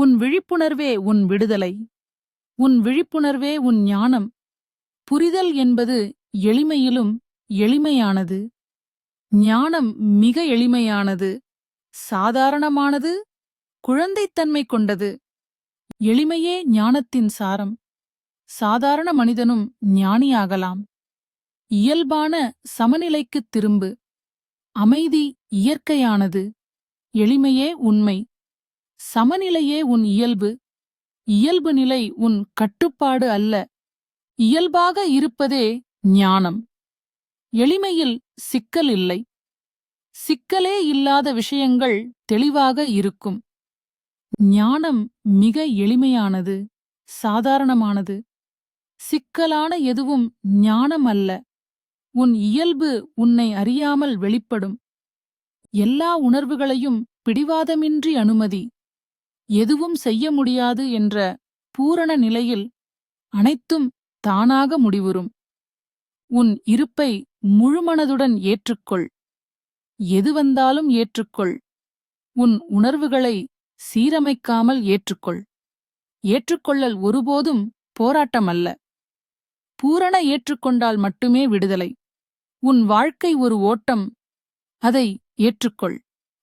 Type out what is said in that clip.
உன் விழிப்புணர்வே உன் விடுதலை. உன் விழிப்புணர்வே உன் ஞானம். புரிதல் என்பது எளிமையிலும் எளிமையானது. ஞானம் மிக எளிமையானது. சாதாரணமானது. குழந்தைத்தன்மை கொண்டது. எளிமையே ஞானத்தின் சாரம். சாதாரண மனிதனும் ஞானியாகலாம். இயல்பான சமநிலைக்குத் திரும்பு. அமைதி இயற்கையானது. எளிமையே உண்மை. சமநிலையே உன் இயல்பு. இயல்பு நிலை உன் கட்டுப்பாடு அல்ல. இயல்பாக இருப்பதே ஞானம். எளிமையில் சிக்கல் இல்லை. சிக்கலே இல்லாத விஷயங்கள் தெளிவாக இருக்கும். ஞானம் மிக எளிமையானது சாதாரணமானது. சிக்கலான எதுவும் ஞானம் அல்ல. உன் இயல்பு உன்னை அறியாமல் வெளிப்படும். எல்லா உணர்வுகளையும் பிடிவாதமின்றி அனுமதி. எதுவும் செய்ய முடியாது என்ற பூரண நிலையில் அனைத்தும் தானாக முடிவுறும். உன் இருப்பை முழுமனதுடன் ஏற்றுக்கொள். எது வந்தாலும் ஏற்றுக்கொள். உன் உணர்வுகளை சீரமைக்காமல் ஏற்றுக்கொள். ஏற்றுக்கொள்ளல் ஒருபோதும் போராட்டமல்ல. பூரண ஏற்றுக்கொண்டால் மட்டுமே விடுதலை. உன் வாழ்க்கை ஒரு ஓட்டம். அதை ஏற்றுக்கொள்.